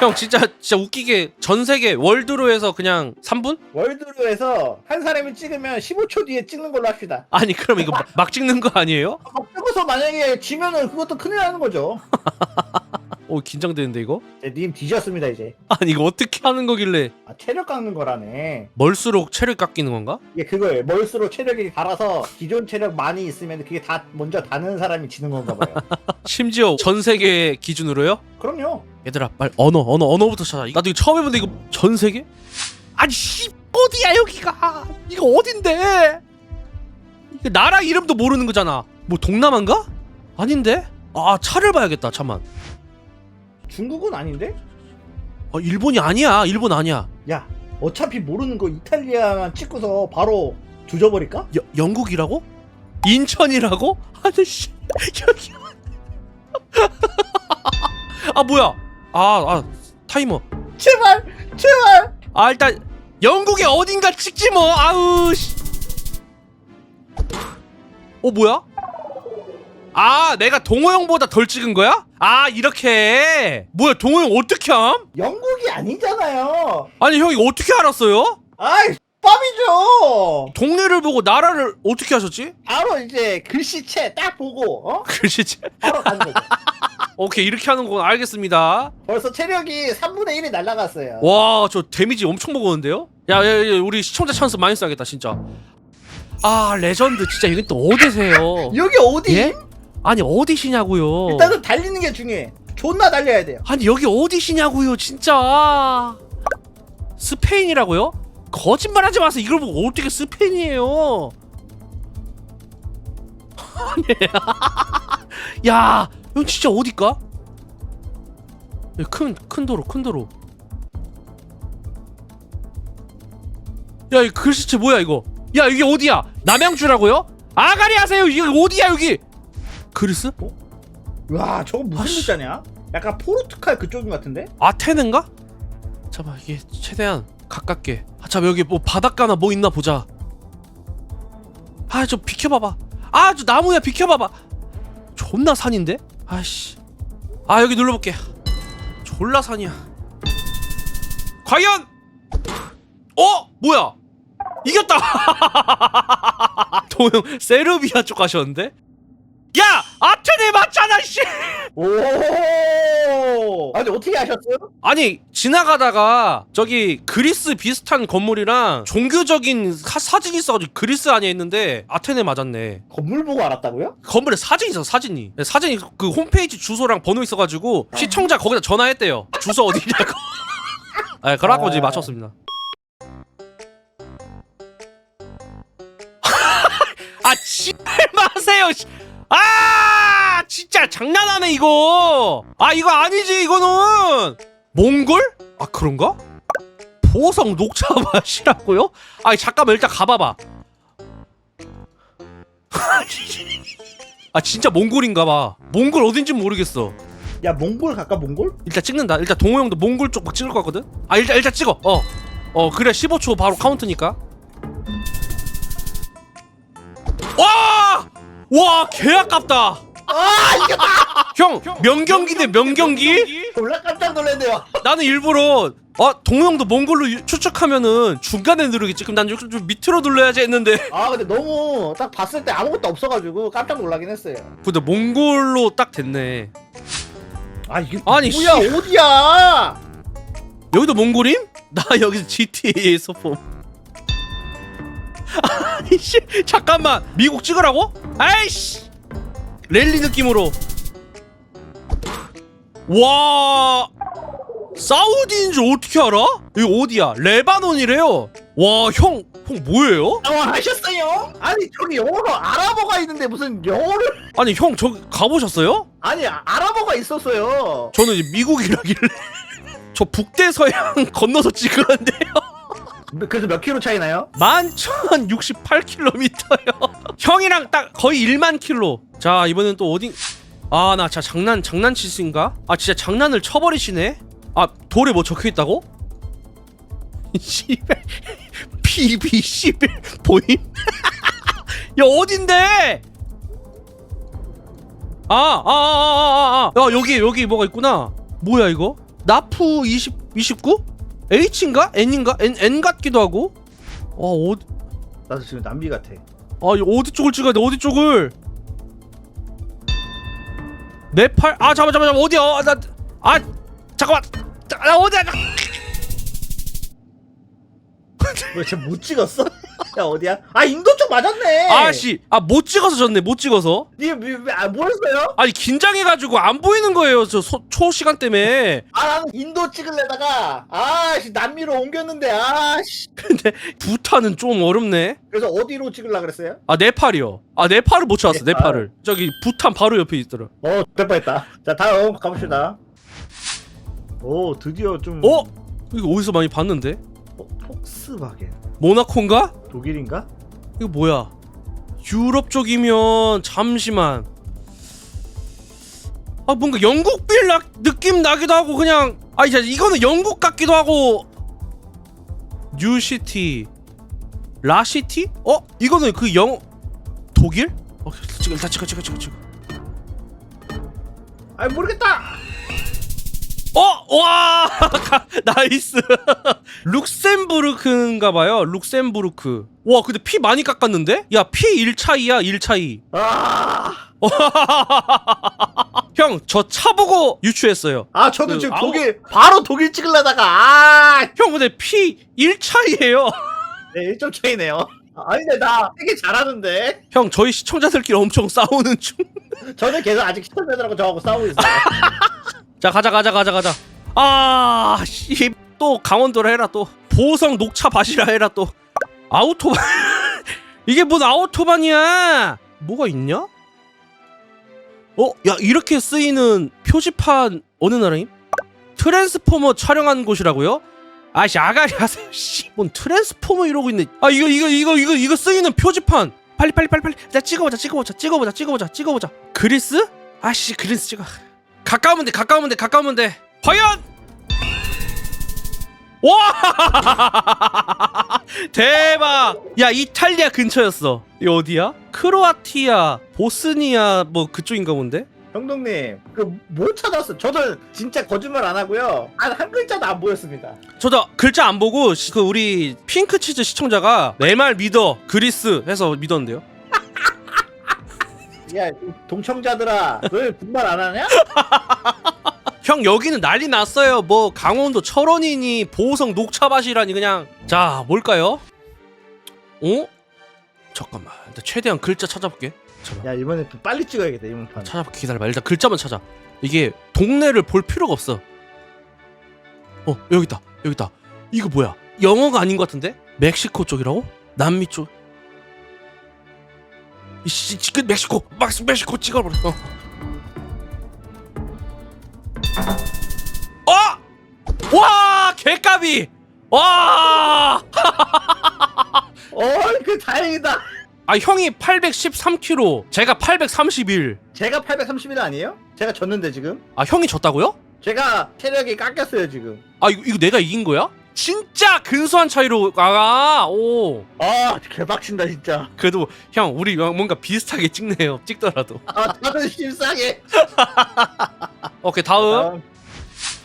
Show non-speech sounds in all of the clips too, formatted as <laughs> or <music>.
형 진짜 진짜 웃기게 전 세계 월드로 해서 그냥 3분? 월드로에서 한 사람이 찍으면 15초 뒤에 찍는 걸로 합시다. 아니 그럼 이거 막- 막 찍는 거 아니에요? 막 찍어서 만약에 지면은 그것도 큰일 나는 거죠. <laughs> 오 긴장되는데 이거? 이제 님 뒤졌습니다 이제. <laughs> 아니 이거 어떻게 하는 거길래 아, 체력 깎는 거라네. 멀수록 체를 깎이는 건가? 이게 그거예요. 멀수록 체력이 달아서 기존 체력 많이 있으면 그게 다 먼저 다는 사람이 지는 건가 봐요. <laughs> 심지어 전 세계 기준으로요? 그럼요. 얘들아 빨리 언어 언어 언어부터 찾아 나도 이거 처음 해보는데 이거 전 세계? 아니 씨 어디야 여기가 이거 어딘데 이거 나라 이름도 모르는 거잖아 뭐 동남아인가? 아닌데? 아 차를 봐야겠다 잠만 중국은 아닌데? 아 일본이 아니야 일본 아니야 야 어차피 모르는 거 이탈리아만 찍고서 바로 조져버릴까? 여, 영국이라고? 인천이라고? 아니 씨 여기 <laughs> 아 뭐야 아 아 타이머 제발 제발 아 일단 영국의 어딘가 찍지 뭐 아우 씨. 어 뭐야? 아 내가 동호 형보다 덜 찍은 거야? 아 이렇게 뭐야 동호 형 어떻게 함? 영국이 아니잖아요. 아니 형 이거 어떻게 알았어요? 아이 빰이죠. 동네를 보고 나라를 어떻게 하셨지? 바로 이제 글씨체 딱 보고 어? <laughs> 글씨체 바로 가는 거죠. 오케이 이렇게 하는 건 알겠습니다 벌써 체력이 3분의 1이 날라갔어요. 와 저 데미지 엄청 먹었는데요? 야, 야, 야 우리 시청자 찬스 많이 써야겠다 진짜 아 레전드 진짜 이게 또 어디세요? 여기 어디? 예? 아니 어디시냐고요 일단은 달리는 게 중요해. 존나 달려야 돼요. 아니 여기 어디시냐고요 진짜 스페인이라고요? 거짓말하지 마세요 이걸 보고 어떻게 스페인이에요 아니 <laughs> 야형 진짜 어딜까? 큰 큰 도로 큰 도로 야이 글씨체 뭐야 이거 야 이게 어디야 남양주라고요? 아가리 하세요 이게 어디야 여기 그리스? 와 저거 무슨 아씨. 글자냐? 약간 포르투갈 그쪽인 것 같은데? 아테네인가? 잠깐 이게 최대한 가깝게. 아, 잠깐 여기 뭐 바닷가나 뭐 있나 보자. 아 좀 비켜봐봐. 아 저 나무야 비켜봐봐. 존나 산인데? 아씨. 아 여기 눌러볼게. 졸라 산이야. 과연! 어? 뭐야? 이겼다! <laughs> 도영 세르비아 쪽 가셨는데 야 아테네 맞잖아 씨 오. 아니 어떻게 아셨어요? 아니 지나가다가 저기 그리스 비슷한 건물이랑 종교적인 사, 사진이 있어가지고 그리스 아니야 했는데 아테네 맞았네 건물 보고 알았다고요? 건물에 사진이 있어 사진이 네, 사진이 그 홈페이지 주소랑 번호 있어가지고 시청자 거기다 전화했대요 주소 어디냐고 네, <laughs> 그래갖고 이제 아. 맞췄습니다 <laughs> 아 씨발 마세요 씨. 아 진짜 장난하네 이거 아 이거 아니지 이거는 몽골? 아 그런가? 보성 녹차 <laughs> 맛이라고요? 아니 잠깐만 일단 가봐봐 <laughs> 아 진짜 몽골인가봐 몽골 어딘지 모르겠어 야 몽골 갈까 몽골? 일단 찍는다 일단 동호 형도 몽골 쪽 막 찍을 것 같거든 아 일단 일단 찍어 어어 그래 15초 바로 카운트니까 와! 와, 개 아깝다. 아 이겼다! 형, 명경기 대 명경기? 졸라 깜짝 놀랐네요. 나는 일부러 아, 동호 형도 몽골로 유- 추측하면은 중간에 누르겠지. 그럼 난 좀, 좀 밑으로 눌러야지 했는데. <laughs> 아 근데 너무 딱 봤을 때 아무것도 없어가지고 깜짝 놀라긴 했어요. 근데 몽골로 딱 됐네. 아 이게 아니, 뭐야 씨. 어디야? 여기도 몽골임? 나 여기서 GTA에서 봄. <laughs> 아니 씨, 잠깐만. 미국 찍으라고? 아이씨. 랠리 느낌으로. 와. 사우디인 줄 어떻게 알아? 여기 어디야? 레바논이래요. 와, 형, 형 뭐예요? 당황하셨어요? 아니 저기 영어로 아랍어가 있는데 무슨 영어를? 아니, 형 저기 가보셨어요? 아니 아- 아랍어가 있었어요. 저는 이제 미국이라길래. <laughs> 저 북대서양 <laughs> 건너서 찍었는데요. 그래서 몇 킬로 차이 나요? 11,068km요. 형이랑 딱 거의 1만 킬로. 자, 이번엔 또 어디 아, 나 진짜 장난 장난치신가? 아, 진짜 장난을 쳐 버리시네. 아, 돌에 뭐 적혀 있다고? <laughs> 씨발. <laughs> PB11 보임? <laughs> 야, 어딘데? 아, 아, 아, 아, 아, 아. 야, 여기 여기 뭐가 있구나. 뭐야 이거? 나프 20 29? H인가? N인가? N N 같기도 하고. 어 어디 나도 지금 남비 같아. 아 이거 어디 쪽을 찍어야 돼? 어디 쪽을? 네팔? 아 잠깐 잠깐 잠깐 어디야? 아, 나 아 잠깐만. 자, 나 어디야? 나- 왜쟤못 찍었어? 야 어디야? 아 인도 쪽 맞았네. 아씨, 아 못 찍어서 졌네. 못 찍어서. 니왜안 보였어요? 아니 긴장해가지고 안 보이는 거예요. 저 초 시간 때문에. 아 나는 인도 찍을래다가 아씨 남미로 옮겼는데 아씨. 근데 부탄은 좀 어렵네. 그래서 어디로 찍으려 그랬어요? 아 네팔이요. 아 네팔을 못 찾았어. 네팔. 네팔을. 저기 부탄 바로 옆에 있더라. 어, 될 뻔했다. 자, 다음 가봅시다. 오, 드디어 좀. 어? 이거 어디서 많이 봤는데? 어, 폭스바겐. 모나코인가? 독일인가? 이거 뭐야? 유럽 쪽이면 잠시만. 아 뭔가 영국 빌 나, 느낌 나기도 하고 그냥 아 이제 이거는 영국 같기도 하고 뉴시티 라시티? 어? 이거는 그 영 독일? 어 지금 다 찍어 찍어 찍어 찍어. 아, 모르겠다. 어! 와! <laughs> 나이스! 룩셈부르크인가 봐요. 룩셈부르크. 와, 근데 피 많이 깎았는데? 야, 피 1차이야, 1차이. 아, <laughs> 형, 저 차 보고 유추했어요. 아, 저도 그, 지금 아우. 독일 바로 독일 찍으려다가 아, 형, 근데 피 1차이에요. <laughs> 네, 1점 차이네요. 아, 아니, 근데 나 되게 잘하는데. 형, 저희 시청자들끼리 엄청 싸우는 중. 저는 계속 아직 시청자들하고 저하고 싸우고 있어요. 자, 가자, 가자, 가자, 가자. 아, 씨. 또 강원도라 해라, 또. 보성 녹차 밭이라 해라, 또. 아우토반. <laughs> 이게 뭔 아우토반이야? 뭐가 있냐? 어, 야, 이렇게 쓰이는 표지판 어느 나라임? 트랜스포머 촬영한 곳이라고요? 아씨 아가리 하세요 <laughs> 씨. 뭔 트랜스포머 이러고 있네. 아 이거 이거 이거 이거 이거 쓰이는 표지판. 빨리 빨리 빨리 빨리. 자 찍어보자 찍어보자 찍어보자 찍어보자 찍어보자. 그리스? 아씨 그리스 찍어. 가까우면 돼 가까우면 돼 가까우면 돼. 과연? 와 <laughs> 대박. 야 이탈리아 근처였어. 이 어디야? 크로아티아, 보스니아 뭐 그쪽인가 본데? 형동님, 그뭐 찾았어? 저는 진짜 거짓말 안 하고요. 한, 한 글자도 안 보였습니다. 저도 글자 안 보고 시- 그 우리 핑크치즈 시청자가 내 말 믿어 그리스 해서 믿었는데요. 야, 동청자들아, 왜 분말 안 하냐? <laughs> 형 여기는 난리 났어요. 뭐 강원도 철원이니 보성 녹차밭이라니 그냥 자 뭘까요? 어? 잠깐만 일단 최대한 글자 찾아볼게. 잠깐만 야, 이번에 좀 빨리 찍어야겠다, 이번 판. 찾아볼게 기다려봐. 일단 글자만 찾아. 이게 동네를 볼 필요가 없어. 어 여기 있다 여기 있다. 이거 뭐야? 영어가 아닌 것 같은데? 멕시코 쪽이라고? 남미 쪽. 이씨 지금 멕시코 막 멕시코 찍어버려. 어. 어! 와 개까비. 와. <laughs> 어, 그 다행이다. 아 형이 813kg, 제가 831. 제가 831 아니에요? 제가 졌는데 지금? 아 형이 졌다고요? 제가 체력이 깎였어요 지금. 아 이거, 이거 내가 이긴 거야? 진짜 근소한 차이로 아 오. 아 개박친다 진짜. 그래도 형 우리 뭔가 비슷하게 찍네요. 찍더라도. 아 다들 실상해. <laughs> 오케이 다음.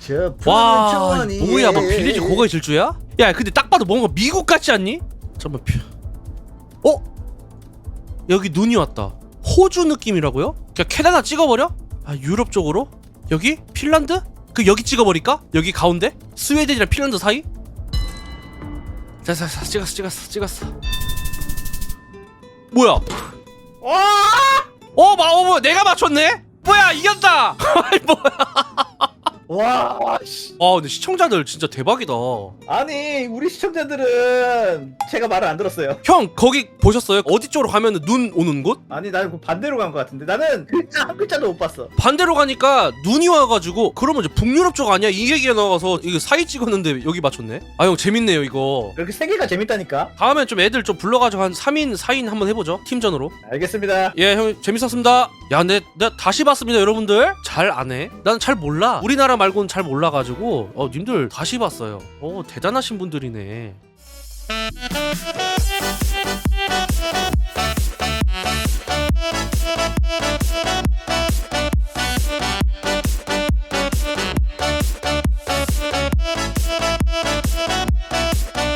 저와 푸른 천이- 뭐야 막 빌리지 고가의 질주야? 야 근데 딱 봐도 뭔가 미국 같지 않니? 잠깐만 표. 어? 여기 눈이 왔다. 호주 느낌이라고요? 그냥 캐나다 찍어버려? 아 유럽 쪽으로? 여기? 핀란드? 그 여기 찍어버릴까? 여기 가운데? 스웨덴이랑 핀란드 사이? 자 자 자 찍었어 찍었어 찍었어 뭐야 와! 어, 마, 어, 내가 맞췄네? 뭐야, 이겼다! <laughs> 아이, 뭐야. 와, 씨. 아, 근데 시청자들 진짜 대박이다. 아니 우리 시청자들은 제가 말을 안 들었어요. 형, 거기 보셨어요? 어디 쪽으로 가면 눈 오는 곳? 아니 나는 그 반대로 간 것 같은데 나는 글자 한 글자도 못 봤어. 반대로 가니까 눈이 와가지고, 그러면 이제 북유럽 쪽 아니야? 이 얘기가 나와서 이거 사이 찍었는데 여기 맞췄네? 아, 형, 재밌네요, 이거. 그렇게 세 개가 재밌다니까. 다음엔 좀 애들 좀 불러가지고 한 3인, 4인 한번 해보죠. 팀전으로. 알겠습니다. 예, 형 재밌었습니다. 야, 근데 다시 봤습니다, 여러분들. 잘 안 해. 나는 잘 몰라. 우리나라 말고는 잘 몰라가지고, 어, 님들 다시 봤어요. 어, 대단하신 분들이네.